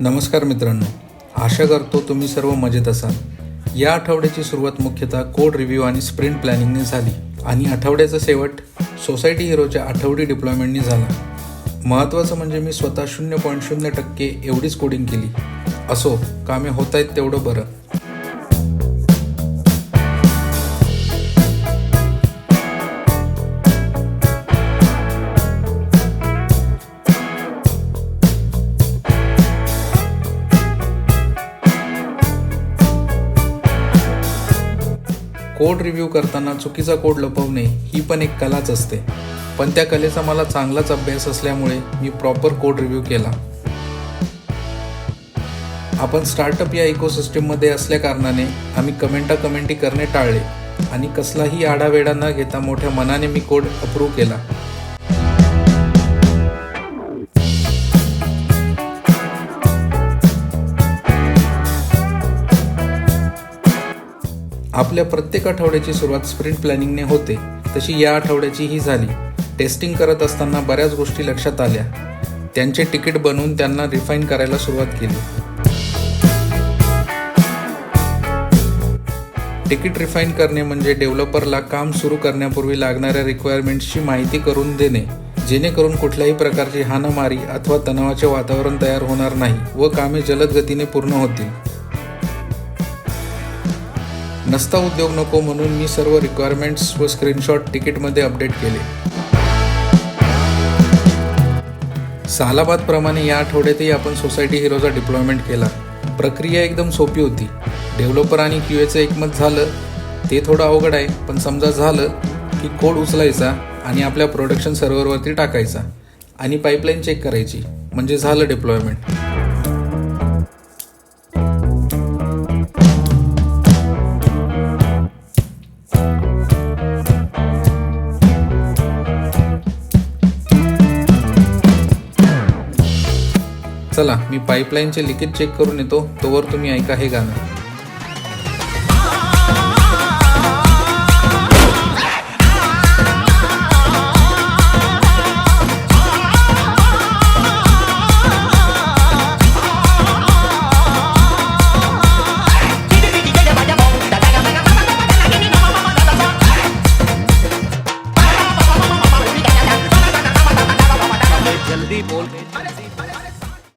नमस्कार मित्रांनो. आशा करतो तुम्ही सर्व मजेत असाल. या आठवड्याची सुरुवात मुख्यतः कोड रिव्ह्यू आणि स्प्रिंट प्लॅनिंगने झाली आणि आठवड्याचा शेवट सोसायटी हिरोच्या आठवडी डिप्लॉयमेंटनी झाला. महत्त्वाचं म्हणजे मी स्वतः शून्य पॉईंट शून्य टक्के एवढीच कोडिंग केली. असो कामे होत आहेत तेवढं बरं. कोड रिव्ह्यू करताना चुकीचा कोड लपवणे ही पण एक कलाच असते. पण त्या कलेचा मला चांगलाच अभ्यास असल्यामुळे मी प्रॉपर कोड रिव्ह्यू केला. आपण स्टार्टअप या इकोसिस्टीममध्ये असल्याकारणाने आम्ही कमेंटा कमेंटी करणे टाळले आणि कसलाही आढावेढा न घेता मोठ्या मनाने मी कोड अप्रूव्ह केला. आपल्या प्रत्येक आठवड्याची सुरुवात स्प्रिंट प्लॅनिंगने होते. तशी या आठवड्याची ही झाली. टेस्टिंग करत असताना बऱ्याच गोष्टी लक्षात आल्या. त्यांचे तिकीट बनवून त्यांना रिफाईन करायला सुरुवात केली. तिकीट रिफाईन करणे म्हणजे डेव्हलपरला काम सुरू करण्यापूर्वी लागणाऱ्या रिक्वायरमेंट्सची माहिती करून देणे जेणेकरून कुठल्याही प्रकारची हाणामारी अथवा तणावाचे वातावरण तयार होणार नाही व कामे जलद गतीने पूर्ण होतील. नसता उद्योग नको म्हणून मी सर्व रिक्वायरमेंट्स व स्क्रीनशॉट तिकीटमध्ये अपडेट केले. सालाबादप्रमाणे या आठवड्यातही आपण सोसायटी हिरोचा डिप्लॉयमेंट केला. प्रक्रिया एकदम सोपी होती. डेव्हलपर आणि क्यू एचं एकमत झालं. ते थोडं अवघड आहे पण समजा झालं की कोड उचलायचा आणि आपल्या प्रोडक्शन सर्व्हरवरती टाकायचा आणि पाईपलाईन चेक करायची. म्हणजे झालं डिप्लॉयमेंट चला मी पाईपलाईनचे लिकेज चेक करून येतो. तोवर तुम्ही ऐका हे गाणं.